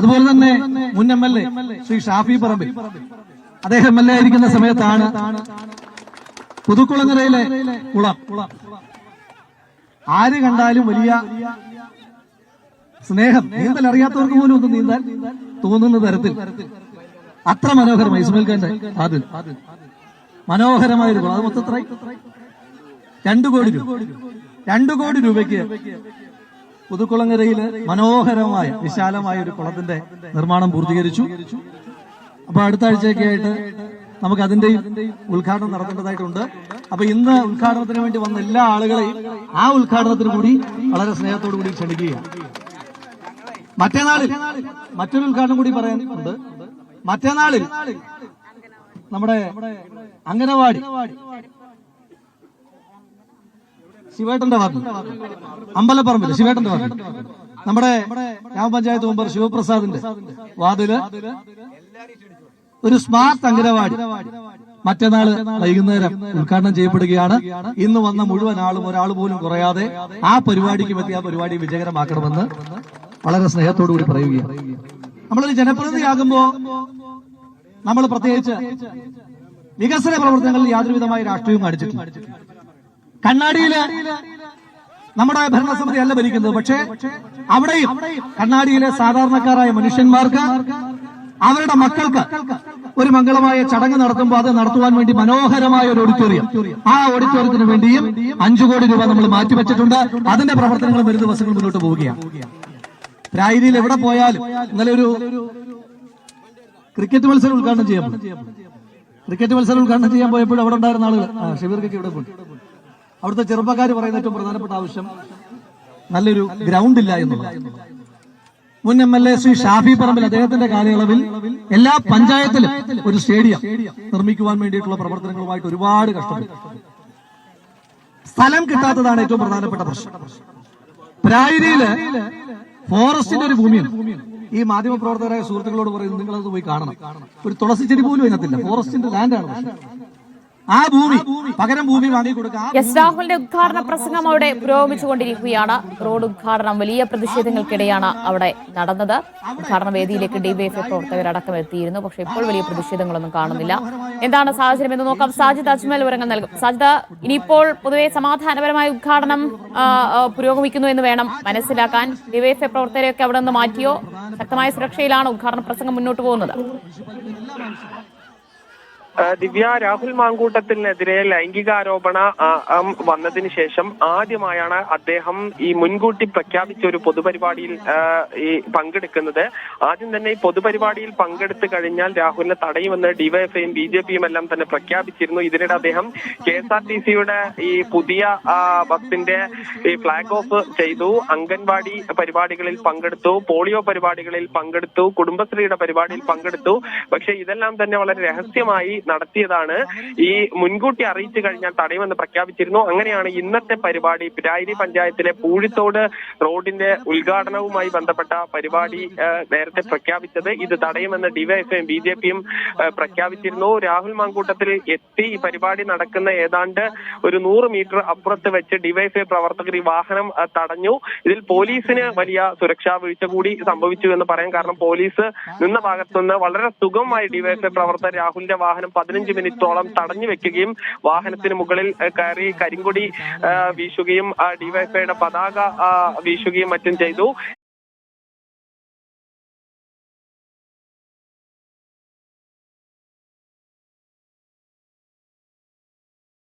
അതുപോലെ തന്നെ മുൻ M L A Shri Shafi Parambil. അദ്ദേഹം എം എൽ എ ആയിരിക്കുന്ന സമയത്താണ് പുതുക്കുളങ്ങരയിലെ കുളം. ആര് കണ്ടാലും വലിയ സ്നേഹം നീന്തൽ അറിയാത്തവർക്ക് പോലും ഒന്ന് നീന്താൻ തോന്നുന്ന തരത്തിൽ. അത്ര മനോഹരമായി ഇസ്മായിൽ ഖാന്റെ അതിൽ മനോഹരമായ ഒരു കുളം. അത് മൊത്തത്ര രണ്ടു കോടി രൂപ. രണ്ടു കോടി രൂപയ്ക്ക് പുതുക്കുളങ്ങരയിൽ മനോഹരമായ വിശാലമായ ഒരു കുളത്തിന്റെ നിർമ്മാണം പൂർത്തീകരിച്ചു. അപ്പൊ അടുത്ത ആഴ്ചയൊക്കെ ആയിട്ട് നമുക്ക് അതിന്റെയും ഉദ്ഘാടനം നടത്തേണ്ടതായിട്ടുണ്ട്. അപ്പൊ ഇന്ന് ഉദ്ഘാടനത്തിന് വേണ്ടി വന്ന എല്ലാ ആളുകളെയും ആ ഉദ്ഘാടനത്തിന് കൂടി വളരെ സ്നേഹത്തോടു കൂടി ക്ഷണിക്കുകയാണ്. മറ്റന്നാളിൽ മറ്റൊരു ഉദ്ഘാടനം കൂടി പറയാനുണ്ട്. മറ്റന്നാളിൽ നമ്മുടെ അംഗനവാടി ശിവേട്ടന്റെ വാർഡ് അമ്പലപ്പറമ്പിൽ ശിവേട്ടന്റെ വാർഡ് നമ്മുടെ ഗ്രാമപഞ്ചായത്ത് മെമ്പർ ശിവപ്രസാദിന്റെ വാതിൽ ഒരു സ്മാർട്ട് അംഗനവാടി മറ്റന്നാൾ വൈകുന്നേരം ഉദ്ഘാടനം ചെയ്യപ്പെടുകയാണ്. ഇന്ന് വന്ന മുഴുവൻ ആളും ഒരാൾ പോലും കുറയാതെ ആ പരിപാടിക്ക് പറ്റി ആ പരിപാടി വിജയകരമാക്കണമെന്ന് വളരെ സ്നേഹത്തോടു കൂടി പറയുകയാണ്. നമ്മളൊരു ജനപ്രതിനിധിയാകുമ്പോ നമ്മൾ പ്രത്യേകിച്ച് വികസന പ്രവർത്തനങ്ങളിൽ യാതൊരുവിധമായ രാഷ്ട്രീയവും കാണിച്ചിട്ടില്ല. കണ്ണാടിയിൽ നമ്മുടെ ഭരണസമിതി അല്ല ഭരിക്കുന്നത്. പക്ഷേ അവിടെയും കണ്ണാടിയിലെ സാധാരണക്കാരായ മനുഷ്യന്മാർക്ക് അവരുടെ മക്കൾക്ക് ഒരു മംഗളമായ ചടങ്ങ് നടത്തുമ്പോൾ അത് നടത്തുവാൻ വേണ്ടി മനോഹരമായ ഒരു ഓഡിറ്റോറിയം. ആ ഓഡിറ്റോറിയത്തിന് വേണ്ടിയും അഞ്ചു കോടി രൂപ നമ്മൾ മാറ്റിവെച്ചിട്ടുണ്ട്. അതിന്റെ പ്രവർത്തനങ്ങൾ വരും ദിവസങ്ങൾ മുന്നോട്ട് പോവുകയാണ്. രായിരിയിൽ എവിടെ പോയാലും ഇന്നലെ ഒരു ക്രിക്കറ്റ് മത്സരം ഉദ്ഘാടനം ചെയ്യാൻ ക്രിക്കറ്റ് മത്സരം ഉദ്ഘാടനം ചെയ്യാൻ പോയപ്പോഴും അവിടെ ഉണ്ടായിരുന്ന ആളുകൾ. ഷബീർക്കൊക്കെ ഇവിടെ പോയി. അവിടുത്തെ ചെറുപ്പക്കാർ പറയുന്ന ഏറ്റവും പ്രധാനപ്പെട്ട ആവശ്യം നല്ലൊരു ഗ്രൗണ്ട് ഇല്ല എന്നുള്ളത്. മുൻ M L A Shri Shafi Parambil അദ്ദേഹത്തിന്റെ കാലയളവിൽ എല്ലാ പഞ്ചായത്തിലും ഒരു സ്റ്റേഡിയം നിർമ്മിക്കുവാൻ വേണ്ടിയിട്ടുള്ള പ്രവർത്തനങ്ങളുമായിട്ട് ഒരുപാട് കഷ്ടപ്പെട്ടു. സ്ഥലം കിട്ടാത്തതാണ് ഏറ്റവും പ്രധാനപ്പെട്ട പ്രശ്നം. പ്രായരിയിൽ ഫോറസ്റ്റിന്റെ ഒരു ഭൂമിയാണ്. ഈ മാധ്യമ പ്രവർത്തകരായ സുഹൃത്തുക്കളോട് പറയുന്നത് നിങ്ങളത് പോയി കാണണം. ഒരു തുളസി ചെടി പോലും അതിനകത്തില്ല. ഫോറസ്റ്റിന്റെ ലാൻഡാണ്. ആ ഭൂമി പകരം ഭൂമി വാങ്ങി കൊടുക്കാം. എസ് രാഹുലിന്റെ ഉദ്ഘാടന പ്രസംഗം അവിടെ പുരോഗമിച്ചുകൊണ്ടിരിക്കുകയാണ്. റോഡ് ഉദ്ഘാടനം വലിയ പ്രതിഷേധങ്ങൾക്കിടെയാണ് അവിടെ നടന്നത്. ഉദ്ഘാടന വേദിയിലേക്ക് ഡിവൈഎഫ്ഐ പ്രവർത്തകരടക്കം എത്തിയിരുന്നു. പക്ഷേ ഇപ്പോൾ വലിയ പ്രതിഷേധങ്ങളൊന്നും കാണുന്നില്ല. എന്താണ് സാഹചര്യം എന്ന് നോക്കാം. സാജിദ് അജ്മൽ വിവരങ്ങൾ നൽകും. സാജിദ് ഇനിയിപ്പോൾ പൊതുവെ സമാധാനപരമായ ഉദ്ഘാടനം പുരോഗമിക്കുന്നു എന്ന് വേണം മനസ്സിലാക്കാൻ. ഡിവൈഎഫ്ഐ പ്രവർത്തകരെയൊക്കെ അവിടെ നിന്ന് മാറ്റിയോ? ശക്തമായ സുരക്ഷയിലാണ് ഉദ്ഘാടന പ്രസംഗം മുന്നോട്ട് പോകുന്നത്. ദിവ്യ രാഹുൽ മാങ്കൂട്ടത്തിനെതിരെ ലൈംഗികാരോപണ വന്നതിന് ശേഷം ആദ്യമായാണ് അദ്ദേഹം ഈ മുൻകൂട്ടി പ്രഖ്യാപിച്ച ഒരു പൊതുപരിപാടിയിൽ ഈ പങ്കെടുക്കുന്നത്. ആദ്യം തന്നെ ഈ പൊതുപരിപാടിയിൽ പങ്കെടുത്തു കഴിഞ്ഞാൽ രാഹുലിനെ തടയുമെന്ന് ഡിവൈഎഫ്ഐയും ബി ജെ പിയും എല്ലാം തന്നെ പ്രഖ്യാപിച്ചിരുന്നു. ഇതിനിടെ അദ്ദേഹം കെ എസ് ആർ ടി സിയുടെ ഈ പുതിയ ബസിന്റെ ഈ ഫ്ളാഗ് ഓഫ് ചെയ്തു. അംഗൻവാടി പരിപാടികളിൽ പങ്കെടുത്തു പോളിയോ പരിപാടികളിൽ പങ്കെടുത്തു കുടുംബശ്രീയുടെ പരിപാടിയിൽ പങ്കെടുത്തു. പക്ഷേ ഇതെല്ലാം തന്നെ വളരെ രഹസ്യമായി നടത്തിയതാണ്. ഈ മുൻകൂട്ടി അറിയിച്ചു കഴിഞ്ഞാൽ തടയുമെന്ന് പ്രഖ്യാപിച്ചിരുന്നു. അങ്ങനെയാണ് ഇന്നത്തെ പരിപാടി പിരായിരി പഞ്ചായത്തിലെ പൂഴിത്തോട് റോഡിന്റെ ഉദ്ഘാടനവുമായി ബന്ധപ്പെട്ട പരിപാടി നേരത്തെ പ്രഖ്യാപിച്ചത്. ഇത് തടയുമെന്ന് ഡിവൈഎഫ്ഐയും ബി ജെ പിയും പ്രഖ്യാപിച്ചിരുന്നു. രാഹുൽ മാങ്കൂട്ടത്തിൽ എത്തി ഈ പരിപാടി നടക്കുന്ന ഏതാണ്ട് ഒരു നൂറ് മീറ്റർ അപ്പുറത്ത് വെച്ച് ഡിവൈഎഫ്ഐ പ്രവർത്തകർ ഈ വാഹനം തടഞ്ഞു. ഇതിൽ പോലീസിന് വലിയ സുരക്ഷാ വീഴ്ച കൂടി സംഭവിച്ചു എന്ന് പറയാം കാരണം പോലീസ് നിന്ന ഭാഗത്തുനിന്ന് വളരെ സുഖമായി ഡിവൈഎഫ്ഐ പ്രവർത്തകർ രാഹുലിന്റെ വാഹനം പതിനഞ്ച് മിനിറ്റോളം തടഞ്ഞു വെക്കുകയും വാഹനത്തിന് മുകളിൽ കയറി കരിങ്കൊടി വീശുകയും ഡിവൈഫൈയുടെ പതാക വീശുകയും മറ്റും ചെയ്തു.